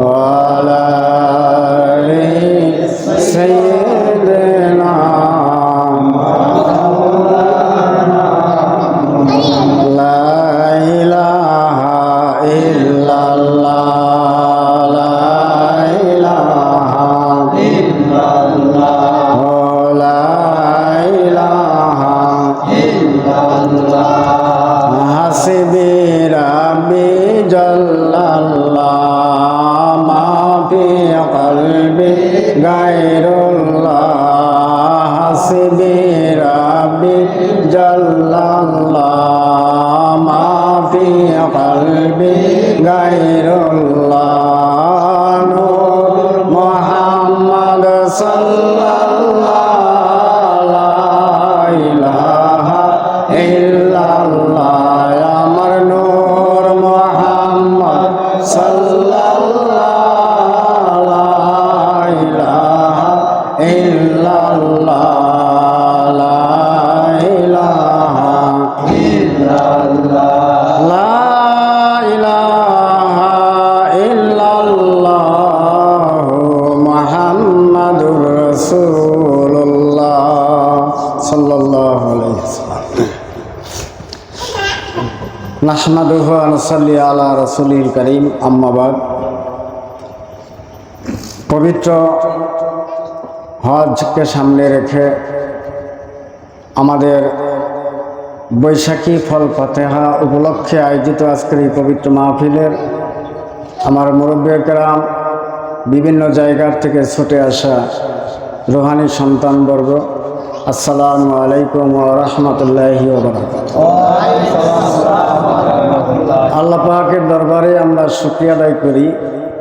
وعلى محمد নাহমাদুহু ওয়া নুসাল্লি আলা কারীম, আম্মা বাদ। পবিত্র হজকে সামনে রেখে আমাদের বৈশাখী ফল ফতেহা উপলক্ষে আয়োজিত আজকের এই পবিত্র মাহফিলের আমার মুরব্বীকেরাম বিভিন্ন জায়গার থেকে ছুটে আসা রোহানি সন্তানবর্গ, আসসালামু আলাইকুম রহমতুল্লাহি আল্লাহ পাকের দরবারে আমরা শুক্রিয়া আদায় করি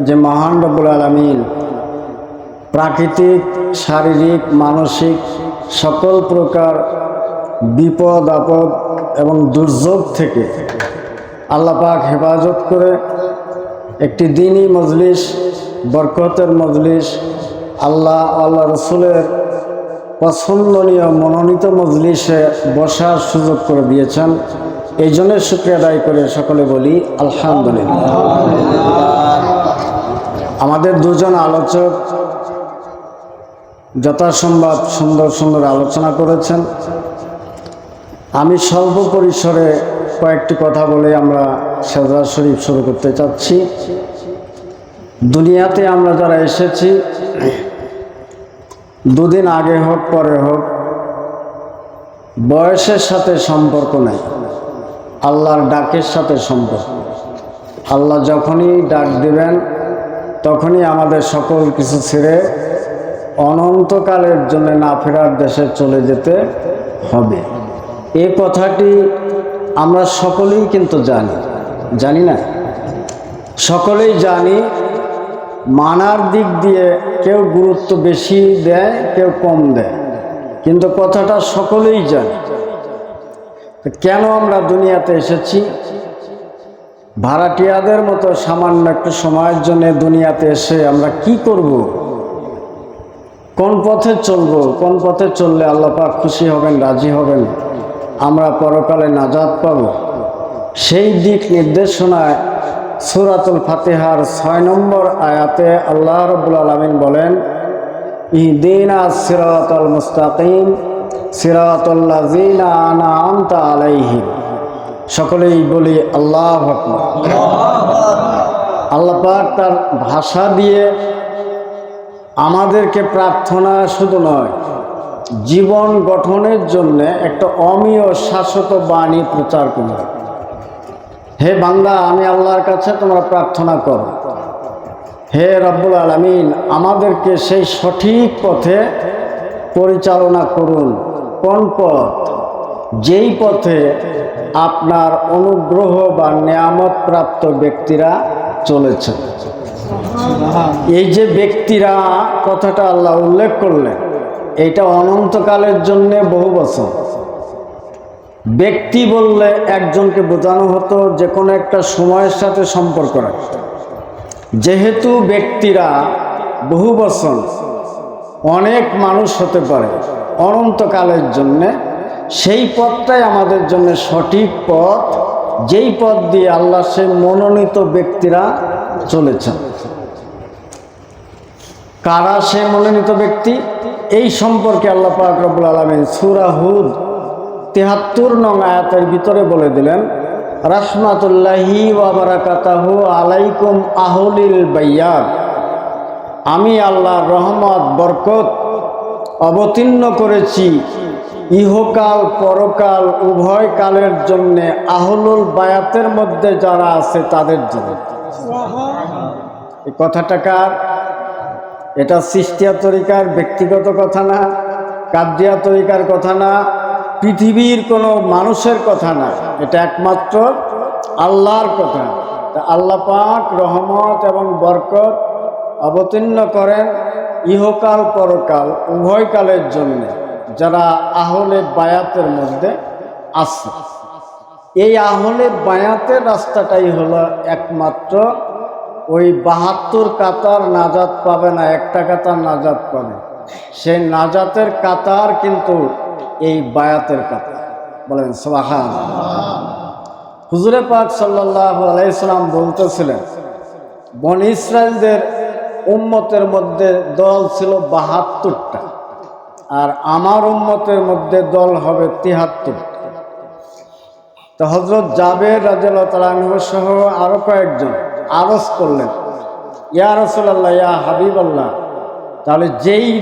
যে মহান রব্বুল আলমিন প্রাকৃতিক, শারীরিক, মানসিক সকল প্রকার বিপদ, আপদ এবং দুর্যোগ থেকে আল্লাহ পাক হেফাজত করে একটি দিনই মজলিস, বরকতের মজলিস, আল্লাহ আল্লাহ রসুলের পছন্দনীয় মনোনীত মজলিসে বসার সুযোগ করে দিয়েছেন। এই জন্য শুক্রিয়া আদায় করে সকলে বলি, আলহামদুলিল্লাহ। আমাদের দুজন আলোচক যথাসম্ভব সুন্দর সুন্দর আলোচনা করেছেন। আমি স্বল্প পরিসরে কয়েকটি কথা বলে আমরা সেজা শরীফ শুরু করতে চাচ্ছি। দুনিয়াতে আমরা যারা এসেছি, দুদিন আগে হোক, পরে হোক, বয়সের সাথে সম্পর্ক নেই। আল্লাহর ডাকের সাথে সম্পর্ক। আল্লাহ যখনই ডাক দেবেন, তখনই আমাদের সকল কিছু ছেড়ে অনন্তকালের জন্য না ফেরার দেশে চলে যেতে হবে। এ কথাটি আমরা সকলেই কিন্তু জানি। জানি না? সকলেই জানি মানার দিক দিয়ে কেউ গুরুত্ব বেশি দেয়, কেউ কম দেয়। কিন্তু কথাটা সকলেই জানি। কেন আমরা দুনিয়াতে এসেছি? ভাড়াটিয়াদের মতো সামান্য একটু সময়ের জন্য দুনিয়াতে এসে আমরা কি করব? কোন পথে চলবো? কোন পথে চললে আল্লাহ পাক খুশি হবেন, রাজি হবেন? আমরা পরকালে নাজাদ পাব। সেই দিক নির্দেশনায় সুরাতুল ফাতেহার ছয় নম্বর আয়াতে আল্লাহ রবুল আলমিন বলেন ইদিনা সিরাতুল মুস্তাকিম। আলাইহিম। সকলেই বলি, আল্লাহ আল্লাপাক তার ভাষা দিয়ে আমাদেরকে প্রার্থনা শুধু নয়, জীবন গঠনের জন্য একটা অমীয় শাশ্বত বাণী প্রচার করবে হে বান্দা, আমি আল্লাহর কাছে তোমরা প্রার্থনা করো। হে রব্বুল আলমিন, আমাদেরকে সেই সঠিক পথে পরিচালনা করুন। কোন পথ যেই পথে আপনার অনুগ্রহ বা নিয়ামত প্রাপ্ত ব্যক্তিরা চলেছে এই যে ব্যক্তিরা, কথাটা আল্লাহ উল্লেখ করলেন, এটা অনন্তকালের জন্যে বহু বছর। ব্যক্তি বললে একজনকে বোঝানো হতো যে কোনো একটা সময়ের সাথে সম্পর্ক রাখত যেহেতু ব্যক্তিরা বহু বছর অনেক মানুষ হতে পারে অনন্তকালের জন্যে, সেই পথটাই আমাদের জন্য সঠিক পথ, যেই পথ দিয়ে আল্লাহ সে মনোনীত ব্যক্তিরা চলেছেন। কারা সে মনোনীত ব্যক্তি? এই সম্পর্কে আল্লাহ পাক রব্বুল আলমিন সুরা হুদ তেহাত্তর নং আয়াতের ভিতরে বলে দিলেন, রাহমাতুল্লাহি ওয়াবারাকাতাহু আলাইকুম আহলিল বাইয়ার আমি আল্লাহর রহমত, বরকত অবতীর্ণ করেছি। ইহকাল, পরকাল, উভয় কালের জন্যে আহলুল বায়াতের মধ্যে যারা আছে তাদের জন্য। কথাটা কার? এটা সৃষ্টিয়া তরিকার ব্যক্তিগত কথা না কাবজিয়া তরিকার কথা না, পৃথিবীর কোনো মানুষের কথা না। এটা একমাত্র আল্লাহর কথা। আল্লাহ পাক রহমত এবং বরকত অবতীর্ণ করেন। ইহকাল পরকাল, উভয়কালের জন্য যারা আহলে বায়াতের মধ্যে আছে। এই আহলে বায়াতের রাস্তাটাই হলো একমাত্র ওই বাহাত্তর কাতার নাজাত পাবে না, একটা কাতার নাজাত পাবে। সেই নাজাতের কাতার কিন্তু এই বায়াতের কাতার। বলেন সোহান হুজুরে পাক সাল্লাহ আলাইসালাম বলতেছিলেন, বন ইসরায়েলদের উম্মতের মধ্যে দল ছিল বাহাত্তরটা। আর আমার উম্মতের মধ্যে দল হবে তিহাত্তরটা। তো হজরত জাবের রাজেল তালাহ সহ আরও কয়েকজন আরজ করলেন ইয়া রসল্লাহ ইয়া হাবিব আল্লাহ তাহলে যেই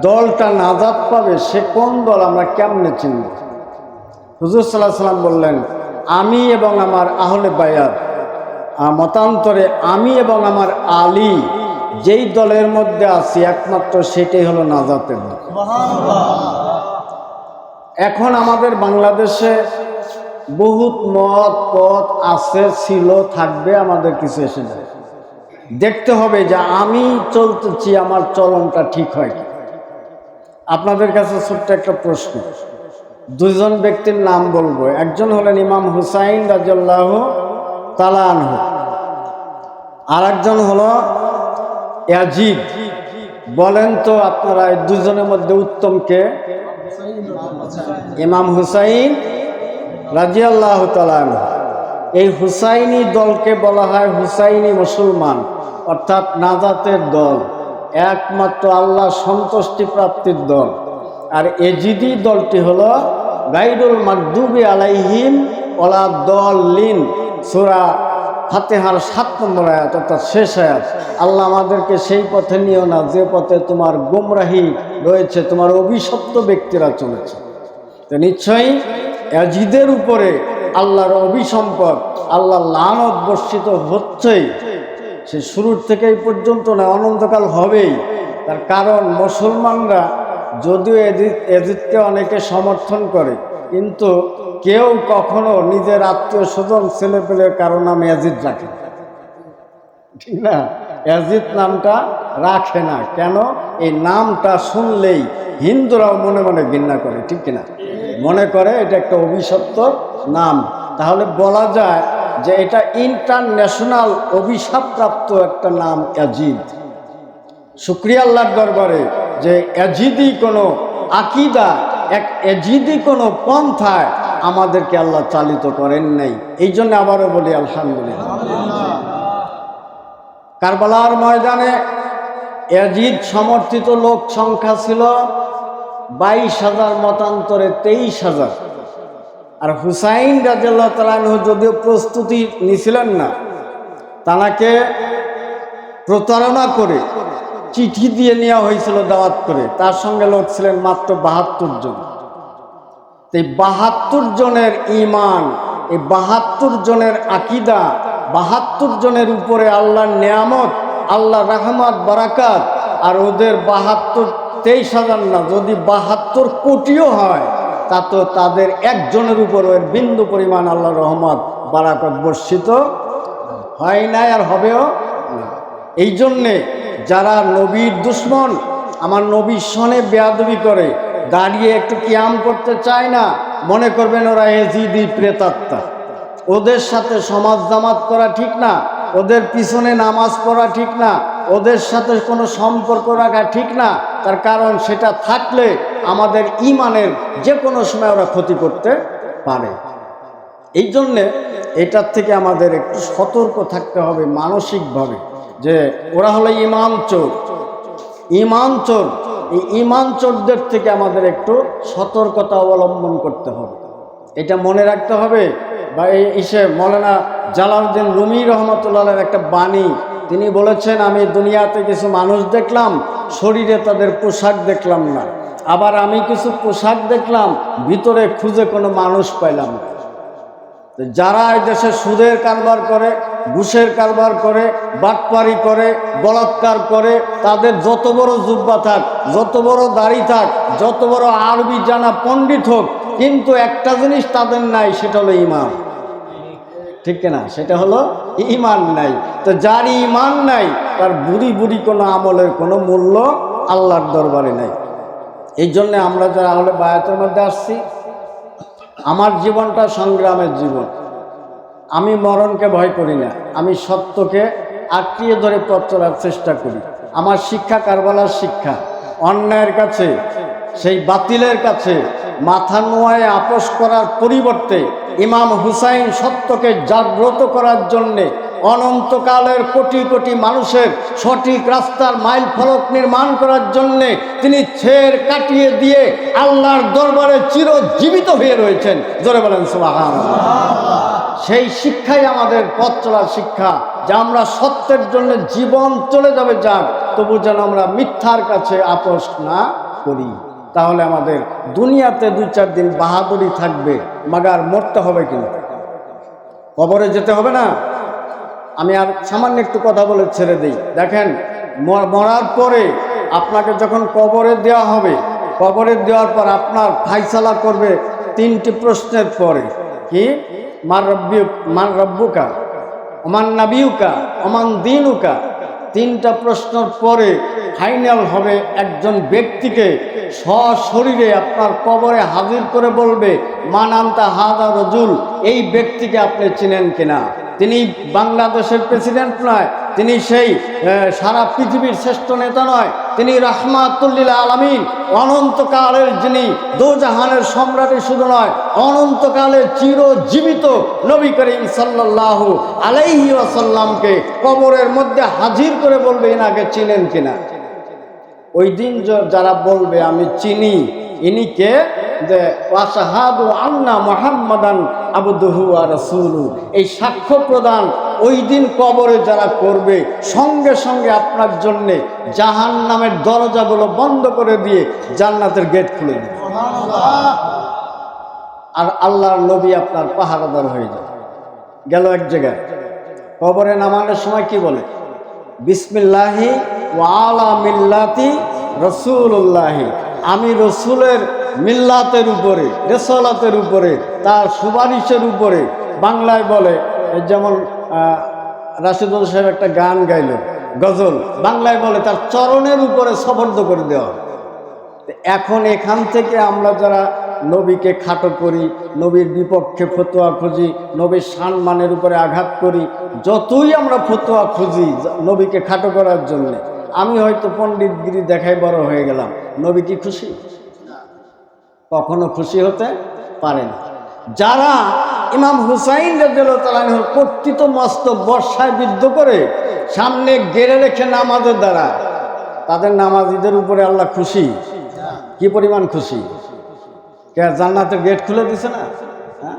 দলটা নাজাদ পাবে সে কোন দল আমরা কেমনে চিনব? হুজুর সাল্লাহ সাল্লাম বললেন আমি এবং আমার আহলে আহ, মতান্তরে আমি এবং আমার আলী যেই দলের মধ্যে আছি, একমাত্র সেটাই হলো নাজাতের দল। এখন আমাদের বাংলাদেশে বহুত মত পথ আছে, ছিল, থাকবে, আমাদের কিছু এসে যায় দেখতে হবে যে আমি চলতেছি, আমার চলনটা ঠিক হয় কি। আপনাদের কাছে ছোট্ট একটা প্রশ্ন। দুজন ব্যক্তির নাম বলব। একজন হলেন ইমাম হুসাইন রাজাল্লাহ তালানহ আর একজন হলো বলেন তো আপনারা এই দুজনের মধ্যে উত্তম কে? ইমাম হুসাইন রাজিয়াল্লাহ তালান এই হুসাইনি দলকে বলা হয় হুসাইনি মুসলমান, অর্থাৎ নাজাতের দল, একমাত্র আল্লাহ সন্তুষ্টি প্রাপ্তির দল। আর এজিদি দলটি হলো গাইডুল মাকদুবি আলাইহিম ওলা দল লিন সুরা ফাতেহার সাত নম্বর আয়াত, অর্থাৎ শেষ আয়াত। আল্লাহ আমাদেরকে সেই পথে নিও না, যে পথে তোমার গুমরাহি রয়েছে, তোমার অভিশপ্ত ব্যক্তিরা চলেছে। তো নিশ্চয়ই অজিদের উপরে আল্লাহর অভিসম্পদ আল্লাহ লানত বর্ষিত হচ্ছেই। সে শুরুর থেকে এই পর্যন্ত না, অনন্তকাল হবেই। তার কারণ মুসলমানরা যদিও এজিদ এজিদকে অনেকে সমর্থন করে কিন্তু কেউ কখনো নিজের আত্মীয় স্বজন ছেলেপেলের কারও নাম এজিদ রাখে। ঠিক না? এজিদ নামটা রাখে না। কেন? এই নামটা শুনলেই হিন্দুরাও মনে মনে ঘৃণা করে, ঠিক কিনা? মনে করে এটা একটা অভিশপ্ত নাম। তাহলে বলা যায় যে এটা ইন্টারন্যাশনাল অভিশাপপ্রাপ্ত একটা নাম অ্যাজিদ শুক্রিয়া আল্লাহর দরবারে যে এজিদি কোনো আকিদা এক এজিদি কোনো পন্থায় আমাদেরকে আল্লাহ চালিত করেন নাই। এই জন্য আবারও বলি, আলহামদুলিল্লাহ। কারবালার ময়দানে এজিদ সমর্থিত লোক সংখ্যা ছিল বাইশ হাজার, মতান্তরে তেইশ হাজার। আর হুসাইন রাজিয়াল্লাহ তালাহ যদিও প্রস্তুতি নিছিলেন না, তানাকে প্রতারণা করে চিঠি দিয়ে নেওয়া হয়েছিল দাওয়াত করে তার সঙ্গে লোক ছিলেন মাত্র বাহাত্তর জন এই বাহাত্তর জনের ইমান এই বাহাত্তর জনের আকিদা, বাহাত্তর জনের উপরে আল্লাহর নিয়ামত আল্লাহ রাহমাত, বারাকাত, আর ওদের বাহাত্তর, তেইশ হাজার না, যদি বাহাত্তর কোটিও হয়, তা তো তাদের একজনের উপর এর বিন্দু পরিমাণ আল্লাহ রহমত, বারাকত বর্ষিত হয় নাই আর হবেও। এই জন্যে যারা নবীর দুশ্মন, আমার নবীর সনে বেয়াদবি করে, দাঁড়িয়ে একটু কিয়াম করতে চায় না, মনে করবেন ওরা এজিদি প্রেতাত্মা। ওদের সাথে সমাজ জামাত করা ঠিক না, ওদের পিছনে নামাজ পড়া ঠিক না, ওদের সাথে কোনো সম্পর্ক রাখা ঠিক না, তার কারণ সেটা থাকলে আমাদের ইমানের যে কোনো সময় ওরা ক্ষতি করতে পারে। এই জন্যে এটার থেকে আমাদের একটু সতর্ক থাকতে হবে মানসিকভাবে। যে ওরা হলো ইমান চোর। ইমান চোর, এই ইমান চোরদের থেকে আমাদের একটু সতর্কতা অবলম্বন করতে হবে। এটা মনে রাখতে হবে। বা এই ইসে মৌলানা জালাউদ্দিন রুমি রহমতুল্লাহের একটা বাণী, তিনি বলেছেন, আমি দুনিয়াতে কিছু মানুষ দেখলাম, শরীরে তাদের পোশাক দেখলাম না। আবার আমি কিছু পোশাক দেখলাম, ভিতরে খুঁজে কোনো মানুষ পাইলাম না। যারা এই দেশে সুদের কারবার করে ঘুষের কারবার করে, বাটপারি করে, বলাৎকার করে, তাদের যত বড় জুব্বা থাক, যত বড় দাড়ি থাক, যত বড় আরবি জানা পণ্ডিত হোক, কিন্তু একটা জিনিস তাদের নাই, সেটা হলো ইমান। ঠিক না সেটা হলো ইমান নাই। তো যার ইমান নাই, তার বুড়ি বুড়ি কোনো আমলের কোনো মূল্য আল্লাহর দরবারে নাই। এই জন্যে আমরা যারা হলে বায়াতের মধ্যে আসছি, আমার জীবনটা সংগ্রামের জীবন। আমি মরণকে ভয় করি না, আমি সত্যকে আঁকড়িয়ে ধরে পথ চলার চেষ্টা করি। আমার শিক্ষা কারবালার শিক্ষা, অন্যায়ের কাছে, সেই বাতিলের কাছে, মাথা নোয়ায় আপোষ করার পরিবর্তে ইমাম হুসাইন সত্যকে জাগ্রত করার জন্যে অনন্তকালের কোটি কোটি মানুষের সঠিক রাস্তার মাইল ফলক নির্মাণ করার জন্যে তিনি ছের কাটিয়ে দিয়ে আল্লাহর দরবারে চিরজীবিত হয়ে রয়েছেন। জোরে বলেন সুবাহান সেই শিক্ষাই আমাদের পথ চলার শিক্ষা, যা আমরা সত্যের জন্য জীবন চলে যাবে যাক তবু যেন আমরা মিথ্যার কাছে আপোষ না করি। তাহলে আমাদের দুনিয়াতে দুই চার দিন বাহাদুরি থাকবে, মাগার মরতে হবে কিন্তু কবরে যেতে হবে না? আমি আর সামান্য একটু কথা বলে ছেড়ে দিই। দেখেন মরার পরে আপনাকে যখন কবরে দেওয়া হবে, কবরে দেওয়ার পর আপনার ফাইসালা করবে তিনটি প্রশ্নের পরে। কি? মার রব্বিউ মার রব্বুকা, ওমান নাবিউকা ওমান দিনুকা। তিনটা প্রশ্নের পরে ফাইনাল হবে একজন ব্যক্তিকে সশরীরে আপনার কবরে হাজির করে বলবে মানান্তা হাদা রজুল? এই ব্যক্তিকে আপনি চিনেন কিনা? তিনি বাংলাদেশের প্রেসিডেন্ট নয় তিনি সেই সারা পৃথিবীর শ্রেষ্ঠ নেতা নয়, তিনি রহমাতুল্লিল আলমিন, অনন্তকালের যিনি দোজাহানের সম্রাটই শুধু নয় অনন্তকালের চিরজীবিত নবী করিম সাল্লাহ আলাইহি আসাল্লামকে কবরের মধ্যে হাজির করে বলবে, এনাকে চিনেন কিনা? ওই দিন যারা বলবে, আমি চিনি। ইনি কে যে ওয়াসাহাদু আন্না মোহাম্মদান আবুদহু আর রসুলু। এই সাক্ষ্য প্রদান ওই দিন কবরে যারা করবে সঙ্গে সঙ্গে আপনার জন্যে জাহান নামের দরজাগুলো বন্ধ করে দিয়ে জান্নাতের গেট খুলে দেবে। আর আল্লাহর নবী আপনার পাহারাদার হয়ে যাবে। গেল এক জায়গায়। কবরে নামানোর সময় কি বলে? বিসমিল্লাহি ওয়ালা মিল্লাতি রসুল্লাহি আমি রসুলের মিল্লাতের উপরে, রেসলাতের উপরে, তার সুপারিশের উপরে বাংলায় বলে যেমন রাশিদুল সাহেব একটা গান গাইল গজল, বাংলায় বলে তার চরণের উপরে সফর্দ করে দেওয়া এখন এখান থেকে আমরা যারা নবীকে খাটো করি, নবীর বিপক্ষে ফতোয়া খুঁজি, নবীর সম্মানের উপরে আঘাত করি, যতই আমরা ফতোয়া খুঁজি, নবীকে খাটো করার জন্য আমি হয়তো পণ্ডিতগিরি দেখাই বড় হয়ে গেলাম। নবী কি খুশি? কখনো খুশি হতে পারে না। যারা ইমাম হুসাইন রাজুর কর্তৃত মস্ত বর্ষায় বিদ্ধ করে সামনে গেড়ে রেখে নামাজের দ্বারা, তাদের নামাজিদের উপরে আল্লাহ খুশি। কি পরিমাণ খুশি? কে জান্নাতের গেট খুলে দিছে না? হ্যাঁ?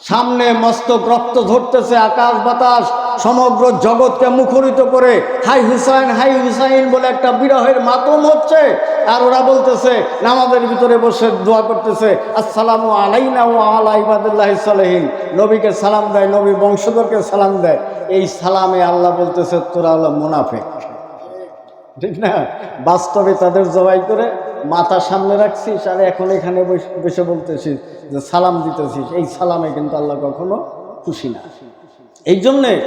সামনে মস্তক রক্ত ধরতেছে আকাশ বাতাস সমগ্র জগৎকে মুখরিত করে হাই হুসাইন হাই হুসাইন বলে একটা বিরহের মাতম হচ্ছে। আর ওরা বলতেছে, নামাজের ভিতরে বসে দোয়া করতেছে, আসসালামু আলাইনা ও আলা ইবাদুল্লাহ সালেহীন। নবীকে সালাম দেয়, নবী বংশধরকে সালাম দেয়। এই সালামে আল্লাহ বলতেছে, তোরা হলো মুনাফেক। ঠিক না? বাস্তবে তাদের জবাই করে মাথা সামনে রাখছিস আর এখন এখানে বসে- বসে বলতেছিস যে, সালাম দিতেছিস। এই সালামে কিন্তু আল্লাহ কখনো খুশি না। এই জন্যে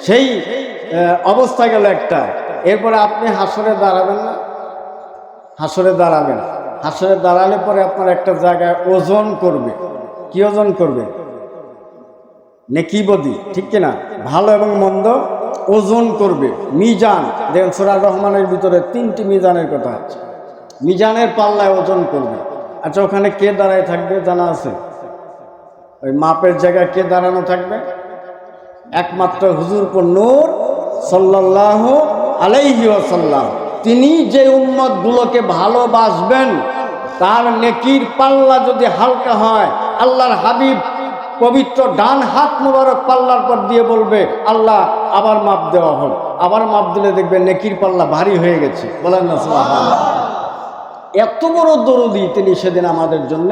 সেই অবস্থা গেল একটা। এরপরে আপনি হাসরে দাঁড়াবেন না। হাসরে দাঁড়াবেন। হাসরে দাঁড়ালে পরে আপনার একটা জায়গায় ওজন করবে। কি ওজন করবে? নেকি বদি ঠিক কিনা? ভালো এবং মন্দ ওজন করবে। মিজান, দেখেন সুরার রহমানের ভিতরে তিনটি মিজানের কথা আছে। মিজানের পাল্লায় ওজন করবে। আচ্ছা ওখানে কে দাঁড়ায় থাকবে জানা আছে? ওই মাপের জায়গায় কে দাঁড়ানো থাকবে? একমাত্র হুজুর নূর সাল্লাহ আলাইহি ওয়াসাল্লাম। তিনি যে উম্মতগুলোকে ভালোবাসবেন, তার নেকির পাল্লা যদি হালকা হয়, আল্লাহর হাবিব পবিত্র ডান হাত মুবারক পাল্লার পর দিয়ে বলবে, আল্লাহ, আবার মাপ দেওয়া হোক আবার মাপ দিলে দেখবে নেকির পাল্লা ভারী হয়ে গেছে। বলেন না। এত বড় দরদি তিনি সেদিন আমাদের জন্য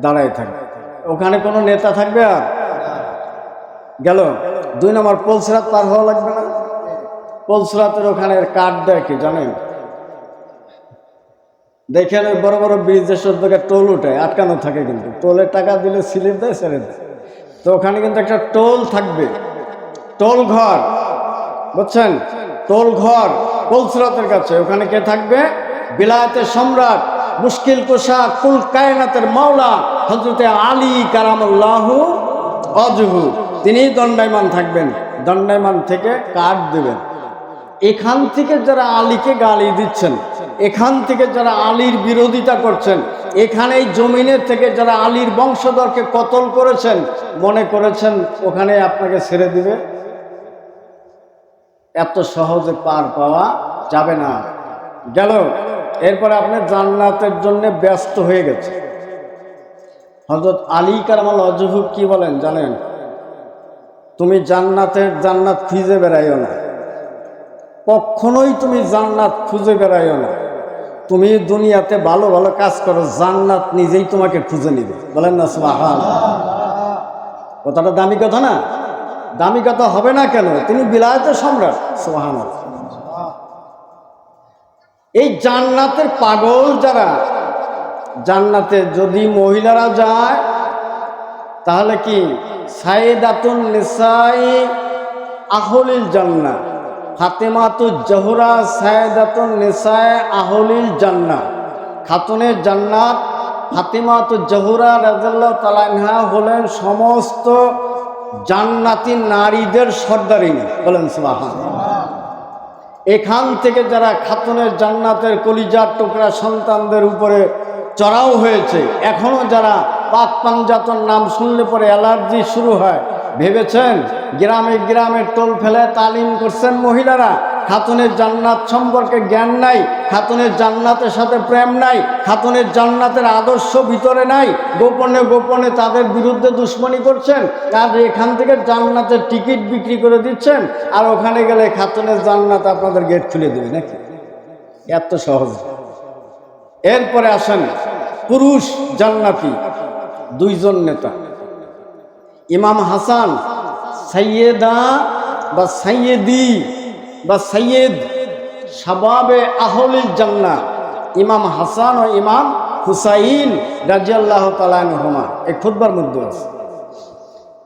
দাঁড়ায় থাকবে ওখানে কোনো নেতা থাকবে আর? গেল? দুই নম্বর পলসরাত পার হওয়া লাগবে না? পলসরাতের ওখানে কাঠ দেয় কি জানেন? দেখেন ওই বড় বড় ব্রিজের সব জায়গায় টোল উঠে, আটকানো থাকে কিন্তু। টোলের টাকা দিলে স্লিপ দেয় দেয় তো ওখানে কিন্তু একটা টোল থাকবে। টোল ঘর। বুঝছেন? টোল ঘর পলসরাতের কাছে। ওখানে কে থাকবে? বিলায়তের সম্রাট মুশকিল কোষা কুল কায়নাতের মাওলা হজরতে আলী কারামুল্লাহ অজহু, তিনি দণ্ডায়মান থাকবেন। দণ্ডায়মান থেকে কাঠ দেবেন। এখান থেকে যারা আলীকে গালি দিচ্ছেন, এখান থেকে যারা আলীর বিরোধিতা করছেন, এখানেই জমিনের থেকে যারা আলীর বংশধরকে কতল করেছেন, মনে করেছেন, ওখানে আপনাকে ছেড়ে দিবে। এত সহজে পার পাওয়া যাবে না। গেল। এরপরে আপনি জান্নাতের জন্য ব্যস্ত হয়ে গেছে হজরত আলী কারমাল অজহুব কি বলেন জানেন? তুমি জান্নাতের জান্নাত খুঁজে বেড়াইও না। কখনোই তুমি জান্নাত খুঁজে বেড়াইও না। তুমি দুনিয়াতে ভালো ভালো কাজ করো, জান্নাত নিজেই তোমাকে খুঁজে নিবে। বলেন না সুবাহান কথাটা দামি কথা না? দামি কথা হবে না কেন? তিনি বিলায়তের সম্রাট। সুবাহান এই জান্নাতের পাগল যারা জান্নাতে যদি মহিলারা যায়, তাহলে কি? সাইদাতুন নিসাই আহলিল জান্নাত ফাতেমাতু জহুরা সায়দাতুন নিসায় আহলিল জান্নাত খাতুনের জান্নাত ফাতেমাতু জহুরা রাজাল্লাহ তালানহা হলেন সমস্ত জান্নাতি নারীদের সর্দারিনী। বলেন সুবাহান এখান থেকে যারা খাতুনের জান্নাতের কলিজার টুকরা সন্তানদের উপরে চড়াও হয়েছে। এখনও যারা পাক পাঞ্জাতন নাম শুনলে পরে অ্যালার্জি শুরু হয়। ভেবেছেন গ্রামে গ্রামে টোল ফেলে তালিম করছেন মহিলারা? খাতুনের জান্নাত সম্পর্কে জ্ঞান নাই, খাতুনের জান্নাতের সাথে প্রেম নাই, খাতুনের জান্নাতের আদর্শ ভিতরে নাই। গোপনে গোপনে তাদের বিরুদ্ধে দুশ্মনী করছেন, আর এখান থেকে জান্নাতের টিকিট বিক্রি করে দিচ্ছেন, আর ওখানে গেলে খাতুনের জান্নাত আপনাদের গেট খুলে দেবে নাকি? এত সহজ। এরপরে আসেন পুরুষ জান্নাতি, দুইজন নেতা। ইমাম হাসান সাইয়েদা বা সাইয়েদি বা সৈয়দ শাবাবে আহলিল জান্না ইমাম হাসান ও ইমাম হুসাইন রাজিয়াল্লাহ তালানহমা এই খুদ্বার মধ্যে আছে।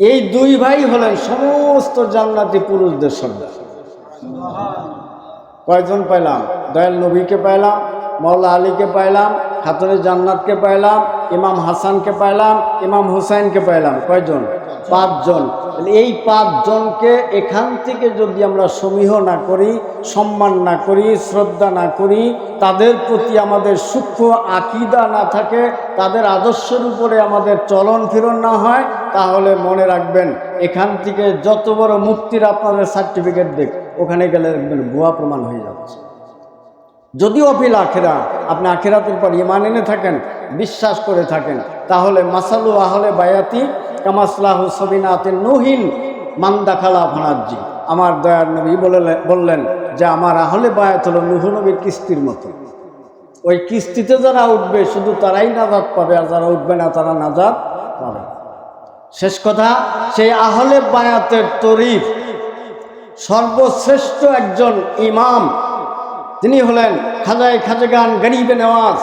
এই দুই ভাই হলেন সমস্ত জান্নাতি পুরুষদের সর্দার কয়জন পাইলাম? দয়াল নবীকে পাইলাম মৌলা আলীকে পাইলাম, খাতুনে জান্নাতকে পাইলাম, ইমাম হাসানকে পাইলাম, ইমাম হুসাইনকে পাইলাম। কয়জন? পাঁচজন। এই পাঁচজনকে এখান থেকে যদি আমরা সমীহ না করি, সম্মান না করি, শ্রদ্ধা না করি, তাদের প্রতি আমাদের সূক্ষ্ম আকিদা না থাকে, তাদের আদর্শের উপরে আমাদের চলন ফিরন না হয়, তাহলে মনে রাখবেন, এখান থেকে যত বড় মুক্তির আপনাদের সার্টিফিকেট দেখ, ওখানে গেলে দেখবেন ভুয়া প্রমাণ হয়ে যাচ্ছে। যদিও অপিল আখেরা, আপনি আখেরাতের পর ইমান এনে থাকেন, বিশ্বাস করে থাকেন, তাহলে মাসালু আহলে বায়াতি কামাসলাহ সবিনাতে নহিন মান্দা খালা ফানাজ্জি। আমার দয়ার নবী বলে বললেন যে, আমার আহলে বায়াত হলো নুহ কিস্তির মতো। ওই কিস্তিতে যারা উঠবে, শুধু তারাই নাজাদ পাবে, আর যারা উঠবে না, তারা নাজাদ পাবে। শেষ কথা, সেই আহলে বায়াতের তরিফ সর্বশ্রেষ্ঠ একজন ইমাম তিনি হলেন খাজায় খাজগান গরিবে নেওয়াজ,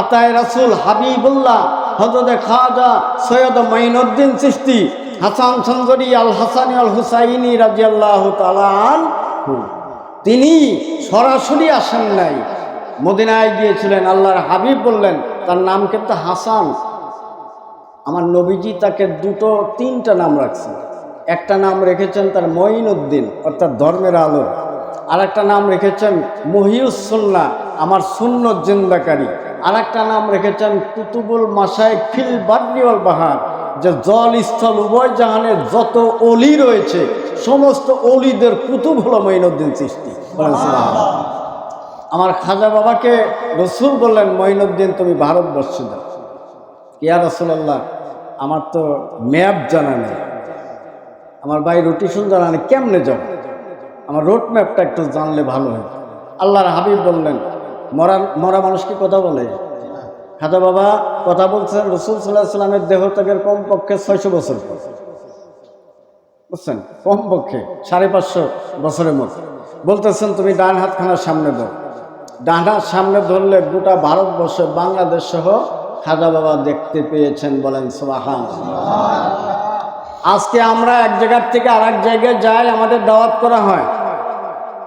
আতায় রাসুল হাবিবুল্লাহ হজরত খাজা সৈয়দ মাইনুদ্দিন চিস্তি হাসান সঞ্জরি আল হাসানি আল হুসাইনি রাজিয়াল্লাহ তালান তিনি সরাসরি আসেন নাই, মদিনায় গিয়েছিলেন, আল্লাহর হাবিব বললেন, তার নাম কিন্তু হাসান। আমার নবীজি তাকে দুটো, তিনটা নাম রাখছেন। একটা নাম রেখেছেন তার মঈনুদ্দিন, অর্থাৎ ধর্মের আলো। আর একটা নাম রেখেছেন মহিউসুল্লাহ আমার শূন্য জিন্দাকারী। আর একটা নাম রেখেছেন কুতুবুল মাসায় ফিল বাদনিওয়াল বাহার, যে জল স্থল উভয় জাহানের যত অলি রয়েছে, সমস্ত অলিদের কুতুব হলো মঈনুদ্দিন সৃষ্টি আমার খাজা বাবাকে রসুল বললেন, মঈনুদ্দিন, তুমি ভারতবর্ষে দাও ইয়া রসুল্লাহ আমার তো ম্যাপ জানা নেই। আমার ভাই রুটিশন জানা নেই কেমনে যাব? আমার রোড ম্যাপটা একটু জানলে ভালো হয়। আল্লাহর হাবিব বললেন মরা মরা মানুষকে কথা বলে? খাদা বাবা, কথা বলছেন রসুল সাল্লাহ সাল্লামের দেহ ত্যাগের কমপক্ষে ছয়শো বছর। বুঝছেন? কমপক্ষে সাড়ে পাঁচশো বছরের মতো। বলতেছেন, তুমি ডান হাতখানার সামনে দাও ডান হাত সামনে ধরলে গোটা ভারতবর্ষ বাংলাদেশ সহ খাজা বাবা দেখতে পেয়েছেন বলেন সোবাহান আজকে আমরা এক জায়গার থেকে আর এক জায়গায় যাই, আমাদের দাওয়াত করা হয়।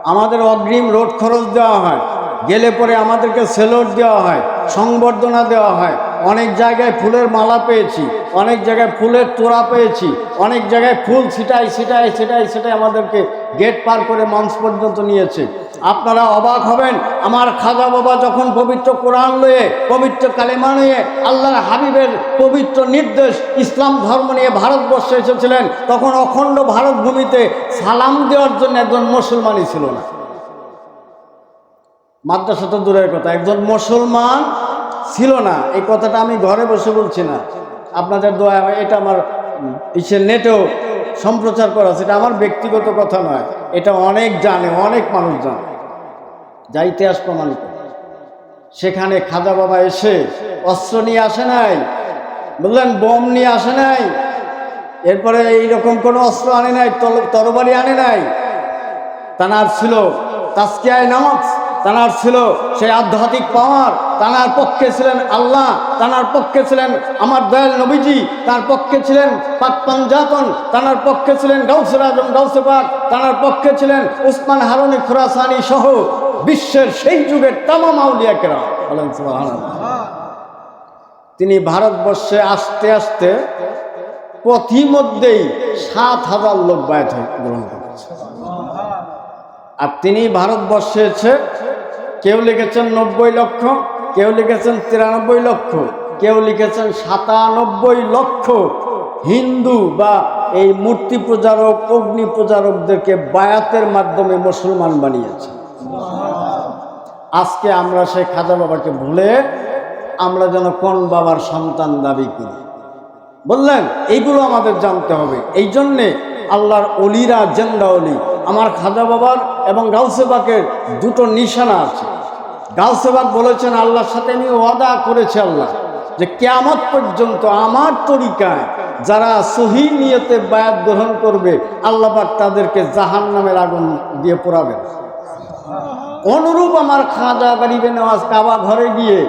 আমাদের অগ্রিম রোড খরচ দেওয়া হয়। গেলে পরে আমাদেরকে সেলোট দেওয়া হয়, সংবর্ধনা দেওয়া হয়। অনেক জায়গায় ফুলের মালা পেয়েছি, অনেক জায়গায় ফুলের তোড়া পেয়েছি, অনেক জায়গায় ফুল ছিটাই ছিটাই ছিটাই ছিটাই আমাদেরকে গেট পার করে মঞ্চ পর্যন্ত নিয়েছে। আপনারা অবাক হবেন, আমার খাজা বাবা যখন পবিত্র কোরআন লয়ে, পবিত্র কালেমা নিয়ে আল্লাহর হাবিবের পবিত্র নির্দেশ, ইসলাম ধর্ম নিয়ে ভারতবর্ষে এসেছিলেন, তখন অখণ্ড ভারত ভূমিতে সালাম দেওয়ার জন্য একজন মুসলমানই ছিল না। মাদ্রাসা তো দূরের কথা, একজন মুসলমান ছিল না। এই কথাটা আমি ঘরে বসে বলছি না। আপনাদের দোয়া, এটা আমার ইসে নেটেও সম্প্রচার করা সেটা আমার ব্যক্তিগত কথা নয়। এটা অনেক জানে, অনেক মানুষ জানে যা ইতিহাস প্রমাণ করে সেখানে খাজা বাবা এসে অস্ত্র নিয়ে আসে নাই। বললেন, বোম নিয়ে আসে নাই। এরপরে এইরকম কোনো অস্ত্র আনে নাই তরবারি আনে নাই। তানার ছিল তাস্কিয়ায় নামাজ। তানার ছিল সেই আধ্যাত্মিক পাওয়ার, তানার পক্ষে ছিলেন আল্লাহ, তানার পক্ষে ছিলেন আমার দয়াল নবীজি, তার পক্ষে ছিলেন পাক পাঞ্জাতন, তানার পক্ষে ছিলেন গাউসের আজম, গাউসে পাক, তানার পক্ষে ছিলেন উসমান হারুনি খুরাসানি সহ বিশ্বের সেই যুগের তামাম তিনি ভারতবর্ষে আসতে আসতে পথিমধ্যেই সাত হাজার লোক বায়াত গ্রহণ করেছে আর তিনি ভারতবর্ষে এসে কেউ লিখেছেন নব্বই লক্ষ, কেউ লিখেছেন তিরানব্বই লক্ষ, কেউ লিখেছেন সাতানব্বই লক্ষ হিন্দু বা এই মূর্তি প্রচারক অগ্নি প্রচারকদেরকে বায়াতের মাধ্যমে মুসলমান বানিয়েছে। আজকে আমরা সেই খাজা বাবাকে ভুলে আমরা যেন কোন বাবার সন্তান দাবি করি। বললেন, এইগুলো আমাদের জানতে হবে। এই জন্যে আল্লাহর অলিরা জেন্দা অলি আমার খাজা বাবার এবং গাউসেবাকের দুটো নিশানা আছে। গাউসেবাক বলেছেন, আল্লাহর সাথে আমি ওয়াদা করেছি আল্লাহ যে কেয়ামত পর্যন্ত আমার তরিকায় যারা সহি নিয়তে বায়াত গ্রহণ করবে আল্লাহবাক তাদেরকে জাহান নামের আগুন দিয়ে পোড়াবেন। অনুরূপ আমার খাজা গরিবে নেওয়াজ কাবা ঘরে গিয়ে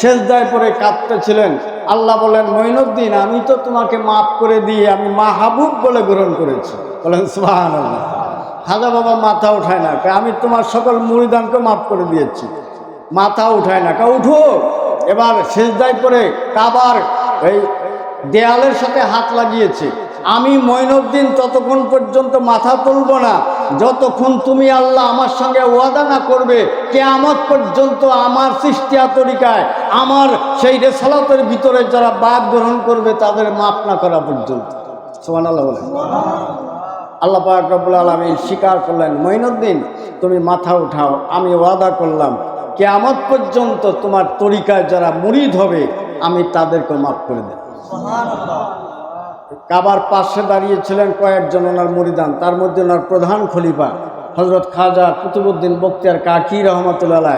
শেষদায় পরে কাঁদতেছিলেন। আল্লাহ বলেন, মঈনুদ্দিন, আমি তো তোমাকে মাফ করে দিয়ে আমি মাহবুব বলে গ্রহণ করেছি। বলেন সুহান খাজা বাবা মাথা উঠায় না আমি তোমার সকল মুড়িদানকে মাফ করে দিয়েছি। মাথা উঠায় না, কা উঠো। এবার শেষদায় পরে কাবার এই দেয়ালের সাথে হাত লাগিয়েছে। আমি মঈনুদ্দিন ততক্ষণ পর্যন্ত মাথা তুলব না। যতক্ষণ তুমি আল্লাহ আমার সঙ্গে ওয়াদা না করবে, কেয়ামত পর্যন্ত আমার সৃষ্টিয়া তরিকায়, আমার সেই রেসালাতের ভিতরে যারা বাদ গ্রহণ করবে, তাদের মাপ না করা পর্যন্ত। সোমান আল্লাহ বলেন। আল্লাহ পাক রব্বুল আলমী স্বীকার করলেন, মঈনুদ্দিন, তুমি মাথা উঠাও, আমি ওয়াদা করলাম, কেয়ামত পর্যন্ত তোমার তরিকায় যারা মুরিদ হবে, আমি তাদেরকে মাফ করে দেব। কাবার পাশে দাঁড়িয়েছিলেন কয়েকজন ওনার মুরিদান, তার মধ্যে ওনার প্রধান খলিফা হজরত খাজা কুতুবুদ্দিন বক্তিয়ার কাকি রহমতুল্লাহ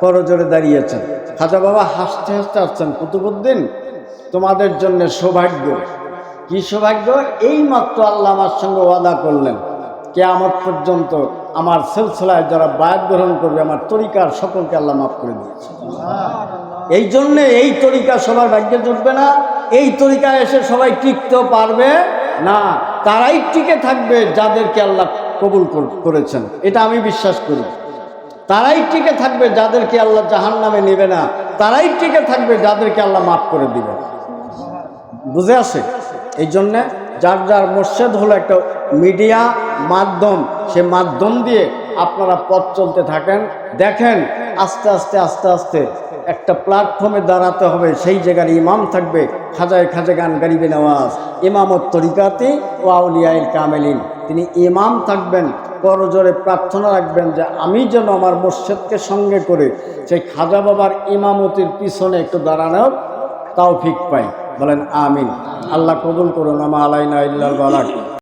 করজোরে দাঁড়িয়েছেন। খাজা বাবা হাসতে হাসতে আসছেন কুতুবুদ্দিন তোমাদের জন্য সৌভাগ্য কি সৌভাগ্য? এই মাত্র আল্লাহ আমার সঙ্গে ওয়াদা করলেন কে আমার পর্যন্ত আমার সিলসিলায় যারা বায়াত গ্রহণ করবে আমার তরিকার সকলকে আল্লাহ মাফ করে দিয়েছে। এই জন্যে এই তরিকা সবার ভাগ্যে জুটবে না এই তরিকায় এসে সবাই টিকতেও পারবে না তারাই টিকে থাকবে যাদেরকে আল্লাহ কবুল করেছেন এটা আমি বিশ্বাস করি। তারাই টিকে থাকবে যাদেরকে আল্লাহ জাহান নামে নেবে না তারাই টিকে থাকবে যাদেরকে আল্লাহ মাফ করে দিবে। বুঝে আসে? এই জন্যে যার যার মসজিদ হলো একটা মিডিয়া মাধ্যম, সে মাধ্যম দিয়ে আপনারা পথ চলতে থাকেন। দেখেন, আস্তে আস্তে আস্তে আস্তে একটা প্ল্যাটফর্মে দাঁড়াতে হবে, সেই জায়গার ইমাম থাকবে। খাজায় খাজা গান গারিবে নেওয়াজ ইমামত তরিকাতে ও আউলিয়াইল কামেলিন। তিনি ইমাম থাকবেন, করজোরে প্রার্থনা রাখবেন যে আমি যেন আমার মসজিদকে সঙ্গে করে সেই খাজা বাবার ইমামতির পিছনে একটু দাঁড়ানোর তাও ঠিক পাই। বলেন আমিন। আল্লাহ কবুল করুন আমা আলাইনা ইল্লাল বালাক।